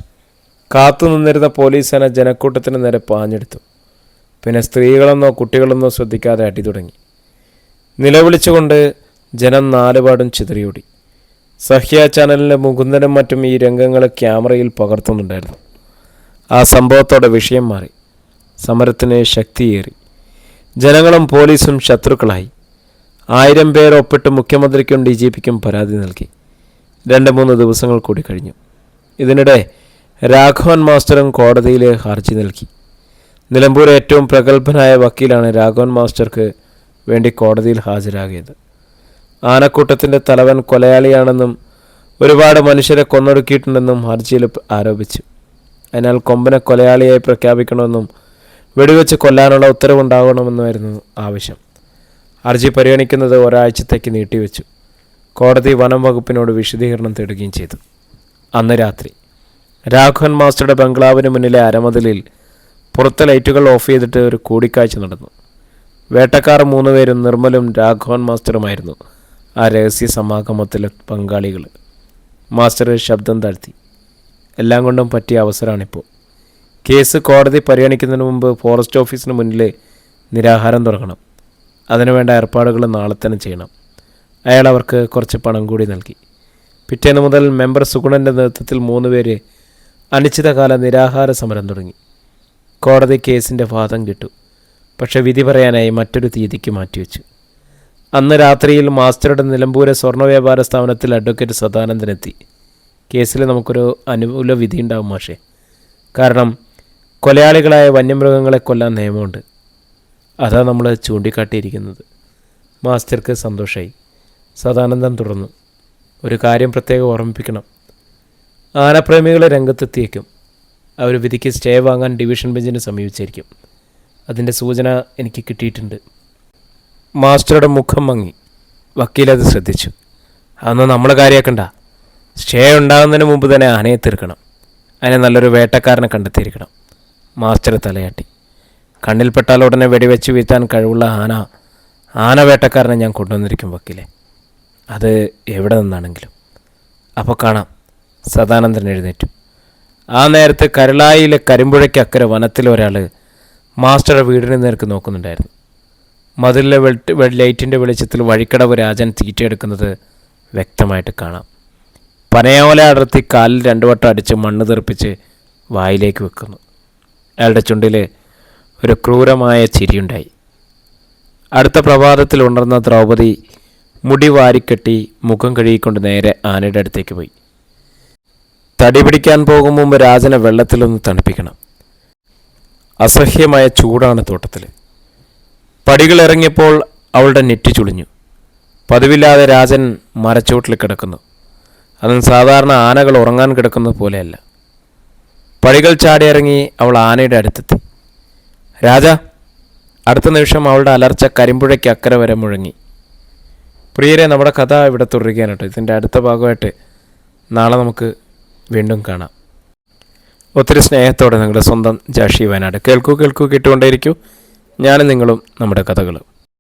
കാത്തു നിന്നിരുന്ന പോലീസ് സേന ജനക്കൂട്ടത്തിന് നേരെ പാഞ്ഞെടുത്തു. പിന്നെ സ്ത്രീകളെന്നോ കുട്ടികളെന്നോ ശ്രദ്ധിക്കാതെ അടി തുടങ്ങി. നിലവിളിച്ചുകൊണ്ട് ജനം നാലുപാടും ചിതറിയോടി. സഹ്യ ചാനലിലെ മുകുന്ദനും മറ്റും ഈ രംഗങ്ങൾ ക്യാമറയിൽ പകർത്തുന്നുണ്ടായിരുന്നു. ആ സംഭവത്തോടെ വിഷയം മാറി. സമരത്തിന് ശക്തിയേറി. ജനങ്ങളും പോലീസും ശത്രുക്കളായി. ആയിരം പേർ ഒപ്പിട്ട് മുഖ്യമന്ത്രിക്കും ഡി ജി പിക്കും പരാതി നൽകി. രണ്ട് മൂന്ന് ദിവസങ്ങൾ കൂടി കഴിഞ്ഞു. ഇതിനിടെ രാഘവൻ മാസ്റ്ററും കോടതിയിൽ ഹർജി നൽകി. നിലമ്പൂർ ഏറ്റവും പ്രഗത്ഭനായ വക്കീലാണ് രാഘവൻ മാസ്റ്റർക്ക് വേണ്ടി കോടതിയിൽ ഹാജരാകിയത്. ആനക്കൂട്ടത്തിന്റെ തലവൻ കൊലയാളിയാണെന്നും ഒരുപാട് മനുഷ്യരെ കൊന്നൊടുക്കിയിട്ടുണ്ടെന്നും ഹർജിയിൽ ആരോപിച്ചു. അതിനാൽ കൊമ്പനെ കൊലയാളിയായി പ്രഖ്യാപിക്കണമെന്നും വെടിവെച്ച് കൊല്ലാനുള്ള ഉത്തരവുണ്ടാകണമെന്നുമായിരുന്നു ആവശ്യം. ഹർജി പരിഗണിക്കുന്നത് ഒരാഴ്ചത്തേക്ക് നീട്ടിവെച്ചു. കോടതി വനം വകുപ്പിനോട് വിശദീകരണം തേടുകയും ചെയ്തു. അന്ന് രാത്രി രാഘവൻ മാസ്റ്ററുടെ ബംഗ്ലാവിന് മുന്നിലെ അരമതിലിൽ പുറത്തെ ലൈറ്റുകൾ ഓഫ് ചെയ്തിട്ട് ഒരു കൂടിക്കാഴ്ച നടന്നു. വേട്ടക്കാർ മൂന്നുപേരും നിർമ്മലും രാഘവൻ മാസ്റ്ററുമായിരുന്നു. ആ രഹസ്യ സമാഗമത്തിലെ പങ്കാളികൾ. മാസ്റ്റർ ശബ്ദം താഴ്ത്തി. എല്ലാം കൊണ്ടും പറ്റിയ അവസരമാണിപ്പോൾ. കേസ് കോടതി പരിഗണിക്കുന്നതിന് മുമ്പ് ഫോറസ്റ്റ് ഓഫീസിന് മുന്നിൽ നിരാഹാരം തുടങ്ങണം. അതിനുവേണ്ട ഏർപ്പാടുകൾ നാളെ തന്നെ ചെയ്യണം. അയാൾ അവർക്ക് കുറച്ച് പണം കൂടി നൽകി. പിറ്റേന്ന് മുതൽ മെമ്പർ സുഗുണന്റെ നേതൃത്വത്തിൽ മൂന്ന് പേര് അനിശ്ചിതകാല നിരാഹാര സമരം തുടങ്ങി. കോടതി കേസിന്റെ വാദം കിട്ടു. പക്ഷേ വിധി പറയാനായി മറ്റൊരു തീയതിക്ക് മാറ്റിവെച്ചു. അന്ന് രാത്രിയിൽ മാസ്റ്ററുടെ നിലമ്പൂരെ സ്വർണ വ്യാപാര സ്ഥാപനത്തിൽ അഡ്വക്കേറ്റ് സദാനന്ദനെത്തി കേസിൽ നമുക്കൊരു അനുകൂല വിധി ഉണ്ടാവും മാഷേ. കാരണം കൊലയാളികളായ വന്യമൃഗങ്ങളെ കൊല്ലാൻ നിയമമുണ്ട്. അതാ നമ്മൾ ചൂണ്ടിക്കാട്ടിയിരിക്കുന്നത്. മാസ്റ്റർക്ക് സന്തോഷമായി സദാനന്ദൻ തുടർന്നു ഒരു കാര്യം പ്രത്യേകം ഓർമ്മിപ്പിക്കണം. ആനപ്രേമികളെ രംഗത്തെത്തിയേക്കും. അവർ വിധിക്ക് സ്റ്റേ വാങ്ങാൻ ഡിവിഷൻ ബെഞ്ചിനെ സമീപിച്ചിരിക്കും. അതിന്റെ സൂചന എനിക്ക് കിട്ടിയിട്ടുണ്ട്. മാസ്റ്ററുടെ മുഖം മങ്ങി. വക്കീലത് ശ്രദ്ധിച്ചു. അന്ന് നമ്മൾ കാര്യമാക്കണ്ട സ്റ്റേ ഉണ്ടാകുന്നതിന് മുമ്പ് തന്നെ ആനയെ തീർക്കണം. അതിനെ നല്ലൊരു വേട്ടക്കാരനെ കണ്ടെത്തിയിരിക്കണം. മാസ്റ്റർ തലയാട്ടി. കണ്ണിൽപ്പെട്ടാൽ ഉടനെ വെടിവെച്ച് വീഴ്ത്താൻ കഴിവുള്ള ആന ആന വേട്ടക്കാരനെ ഞാൻ കൊണ്ടുവന്നിരിക്കും വക്കീലെ. അത് എവിടെ നിന്നാണെങ്കിലും. അപ്പോൾ കാണാം. സദാനന്ദൻ എഴുന്നേറ്റു. ആ നേരത്ത് കരളായിലെ കരിമ്പുഴയ്ക്ക് അക്കരെ വനത്തിൽ ഒരാൾ മാസ്റ്ററുടെ വീടിന് നേർക്ക് നോക്കുന്നുണ്ടായിരുന്നു. മതിലിലെ ലൈറ്റിന്റെ വെളിച്ചത്തിൽ വഴിക്കടവ് രാജൻ തീറ്റയെടുക്കുന്നത് വ്യക്തമായിട്ട് കാണാം. പനയോല അടർത്തി കാലിൽ രണ്ടു വട്ടം അടിച്ച് മണ്ണ് തെറിപ്പിച്ച് വായിലേക്ക് വെക്കുന്നു. അയാളുടെ ചുണ്ടിൽ ഒരു ക്രൂരമായ ചിരിയുണ്ടായി. അടുത്ത പ്രഭാതത്തിൽ ഉണർന്ന ദ്രൗപദി മുടി വാരിക്കെട്ടി മുഖം കഴുകിക്കൊണ്ട് നേരെ ആനയുടെ അടുത്തേക്ക് പോയി. തടി പിടിക്കാൻ പോകും മുമ്പ് രാജനെ വെള്ളത്തിലൊന്ന് തണുപ്പിക്കണം. അസഹ്യമായ ചൂടാണ് തോട്ടത്തിൽ പടികൾ ഇറങ്ങിയപ്പോൾ അവളുടെ നെറ്റി ചുളിഞ്ഞു. പതിവില്ലാതെ രാജൻ മരച്ചോട്ടിൽ കിടക്കുന്നു. അതും സാധാരണ ആനകൾ ഉറങ്ങാൻ കിടക്കുന്നത് പോലെയല്ല. പടികൾ ചാടി ഇറങ്ങി അവൾ ആനയുടെ അടുത്തെത്തി. രാജ അടുത്ത നിമിഷം അവളുടെ അലർച്ച കരിമ്പുഴയ്ക്ക് അക്കരെ വരെ മുഴങ്ങി. പ്രിയരെ നമ്മുടെ കഥ ഇവിടെ തുടരുകയാണ് കേട്ടോ. ഇതിന്റെ അടുത്ത ഭാഗമായിട്ട് നാളെ നമുക്ക് വീണ്ടും കാണാം. ഒത്തിരി സ്നേഹത്തോടെ നിങ്ങളുടെ സ്വന്തം ജാഷി വയനാട്. കേൾക്കൂ കേൾക്കൂ കേട്ടുകൊണ്ടേയിരിക്കൂ. ഞാനും നിങ്ങളും നമ്മുടെ കഥകളും.